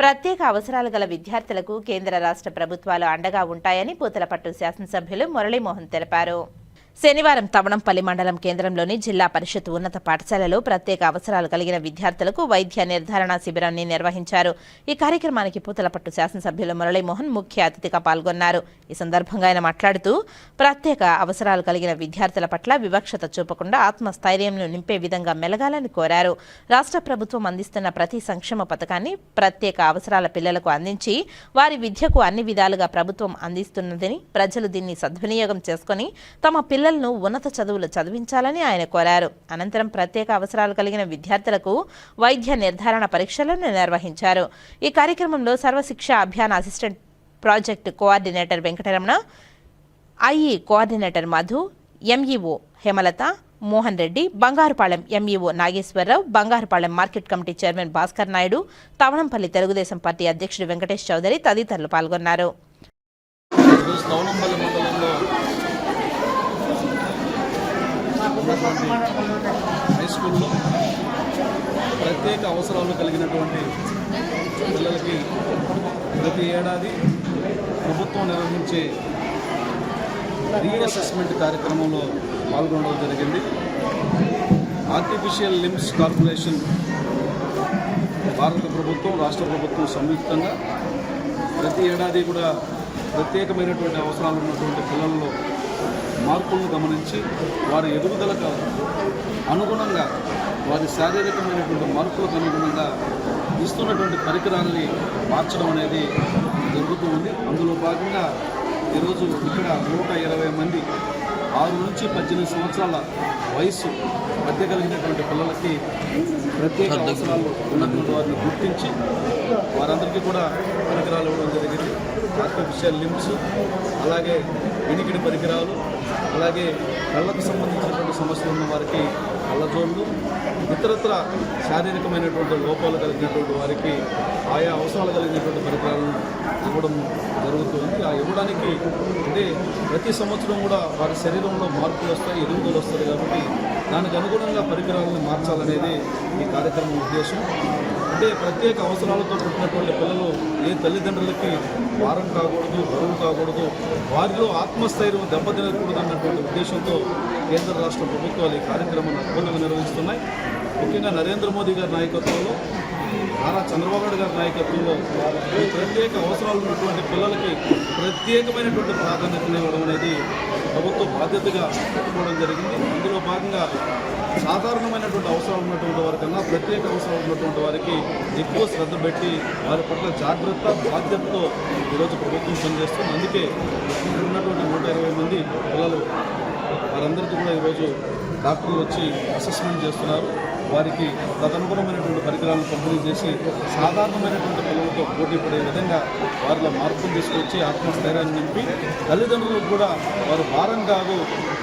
ప్రత్యేక అవసరాలు గల విద్యార్థులకు కేంద్ర రాష్ట్ర ప్రభుత్వాలు అండగా ఉంటాయని పూతలపట్టు శాసనసభ్యులు మురళీమోహన్ తెలిపారు. శనివారం తవణంపల్లి మండలం కేంద్రంలోని జిల్లా పరిషత్ ఉన్నత పాఠశాలలో ప్రత్యేక అవసరాలు కలిగిన విద్యార్థులకు వైద్య నిర్ధారణ శిబిరాన్ని నిర్వహించారు. ఈ కార్యక్రమానికి పూతలపట్టు శాసనసభ్యులు మురళీమోహన్ ముఖ్య అతిథిగా పాల్గొన్నారు. ఈ సందర్భంగా ఆయన మాట్లాడుతూ ప్రత్యేక అవసరాలు కలిగిన విద్యార్థుల పట్ల వివక్షత చూపకుండా ఆత్మస్థైర్యంను నింపే విధంగా మెలగాలని కోరారు. రాష్ట్ర ప్రభుత్వం అందిస్తున్న ప్రతి సంక్షేమ పథకాన్ని ప్రత్యేక అవసరాల పిల్లలకు అందించి వారి విద్యకు అన్ని విధాలుగా ప్రభుత్వం అందిస్తున్నదని ప్రజలు దీన్ని సద్వినియోగం చేసుకుని తమ పిల్లలను ఉన్నత చదువులు చదివించాలని ఆయన కోరారు. అనంతరం ప్రత్యేక అవసరాలు కలిగిన విద్యార్థులకు వైద్య నిర్ధారణ పరీక్షలను నిర్వహించారు. ఈ కార్యక్రమంలో Sarva Shiksha Abhiyan assistant project coordinator Venkataramana IE coordinator Madhu MEO Hemalatha Mohan Reddy Bangarupalem MEO Nageswara Rao Bangarupalem market committee chairman Bhaskar Naidu Tavanampalli Telugu Desam party అధ్యక్షుడు వెంకటేష్ చౌదరి తదితరులు పాల్గొన్నారు. ఉన్నటువంటి హై స్కూల్లో ప్రత్యేక అవసరాలు కలిగినటువంటి పిల్లలకి ప్రతి ఏడాది ప్రభుత్వం నిర్వహించే రీఅసెస్మెంట్ కార్యక్రమంలో పాల్గొనడం జరిగింది. ఆర్టిఫిషియల్ లిమ్స్ కార్పొరేషన్ భారత ప్రభుత్వం రాష్ట్ర ప్రభుత్వం సంయుక్తంగా ప్రతి ఏడాది కూడా ప్రత్యేకమైనటువంటి అవసరాలు ఉన్నటువంటి పిల్లల్లో మార్పులను గమనించి వారి ఎదుగుదలకు అనుగుణంగా వారి శారీరకమైనటువంటి మార్పులకు అనుగుణంగా ఇస్తున్నటువంటి పరికరాలని మార్చడం అనేది జరుగుతూ ఉంది. అందులో భాగంగా ఈరోజు ఇక్కడ నూట ఇరవై మంది ఆరు నుంచి పద్దెనిమిది సంవత్సరాల వయస్సు మధ్య కలిగినటువంటి పిల్లలకి ప్రత్యేక అవసరాలు ఉన్నటువంటి వారిని గుర్తించి వారందరికీ కూడా పరికరాలు ఇవ్వడం జరిగింది. ఆర్టిఫిషియల్ లిమ్స్ అలాగే వినికిడి పరికరాలు అలాగే కళ్ళకు సంబంధించినటువంటి సమస్యలు ఉన్న వారికి కళ్ళజోళ్ళు ఇతరత్ర శారీరకమైనటువంటి లోపాలు కలిగినటువంటి వారికి ఆయా అవసరాలు కలిగినటువంటి పరికరాలను ఇవ్వడం జరుగుతుంది. ఆ ఇవ్వడానికి అంటే ప్రతి సంవత్సరం కూడా వారి శరీరంలో మార్పులు వస్తాయి ఎదుగుదలు వస్తుంది కాబట్టి దానికి అనుగుణంగా పరికరాలను మార్చాలనేది ఈ కార్యక్రమం ఉద్దేశం. అంటే ప్రత్యేక అవసరాలతో పుట్టినటువంటి పిల్లలు ఏ తల్లిదండ్రులకి భారం కాకూడదు బరువు కాకూడదు వారిలో ఆత్మస్థైర్యం దెబ్బతినకూడదు అన్నటువంటి ఉద్దేశంతో కేంద్ర రాష్ట్ర ప్రభుత్వాలు ఈ కార్యక్రమాన్ని అద్భుతంగా నిర్వహిస్తున్నాయి. ముఖ్యంగా నరేంద్ర మోదీ గారి నాయకత్వంలో నారా చంద్రబాబు నాయుడు గారి నాయకత్వంలో ప్రత్యేక అవసరాలు ఉన్నటువంటి పిల్లలకి ప్రత్యేకమైనటువంటి ప్రాధాన్యత ఇవ్వడం అనేది ప్రభుత్వ బాధ్యతగా పెట్టుకోవడం జరిగింది. ఇందులో భాగంగా సాధారణమైనటువంటి అవసరం ఉన్నటువంటి వారికన్నా ప్రత్యేక అవసరం ఉన్నటువంటి వారికి ఎక్కువ శ్రద్ధ పెట్టి వారి పట్ల జాగ్రత్త బాధ్యతతో ఈరోజు ప్రభుత్వం పనిచేస్తుంది. అందుకే ఉన్నటువంటి నూట ఇరవై మంది పిల్లలు వారందరికీ కూడా ఈరోజు డాక్టర్లు వచ్చి అసెస్మెంట్ చేస్తున్నారు. వారికి తదనుగుణమైనటువంటి పరికరాలను పంపిణీ చేసి సాధారణమైనటువంటి పిల్లలతో పోటీ పడే విధంగా వారిలో మార్పులు తీసుకొచ్చి ఆత్మస్థైర్యాన్ని నింపి తల్లిదండ్రులకు కూడా వారు భారం కాదు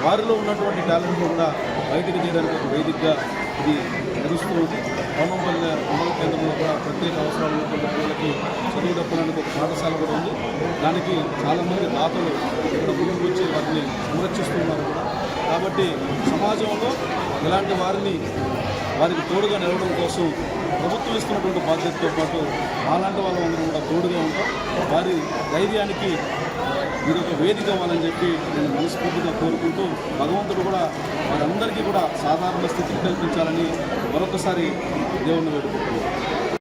వారిలో ఉన్నటువంటి టాలెంట్ కూడా బయటకు తీయడానికి ఒక వేదికగా ఇది నడుస్తుంది. పవనంపల్లి మండల కేంద్రంలో కూడా ప్రత్యేక అవసరాలు ఉన్నటువంటి పిల్లలకి చదువు తప్పడానికి ఒక పాఠశాల కూడా ఉంది. దానికి చాలామంది దాతలు ఇక్కడ ముందుకు వచ్చి వాటిని సంరక్షిస్తున్నారు కూడా. కాబట్టి సమాజంలో ఇలాంటి వారిని వారికి తోడుగా నిలవడం కోసం ప్రభుత్వం ఇస్తున్నటువంటి బాధ్యతతో పాటు అలాంటి వాళ్ళందరూ కూడా తోడుగా ఉంటాం. వారి ధైర్యానికి ఇది ఒక వేదిక అవ్వాలని చెప్పి నేను మనస్ఫూర్తిగా కోరుకుంటూ భగవంతుడు కూడా వారందరికీ కూడా సాధారణ స్థితిని కల్పించాలని మరొకసారి దేవుణ్ణి వేడుకుంటున్నాను.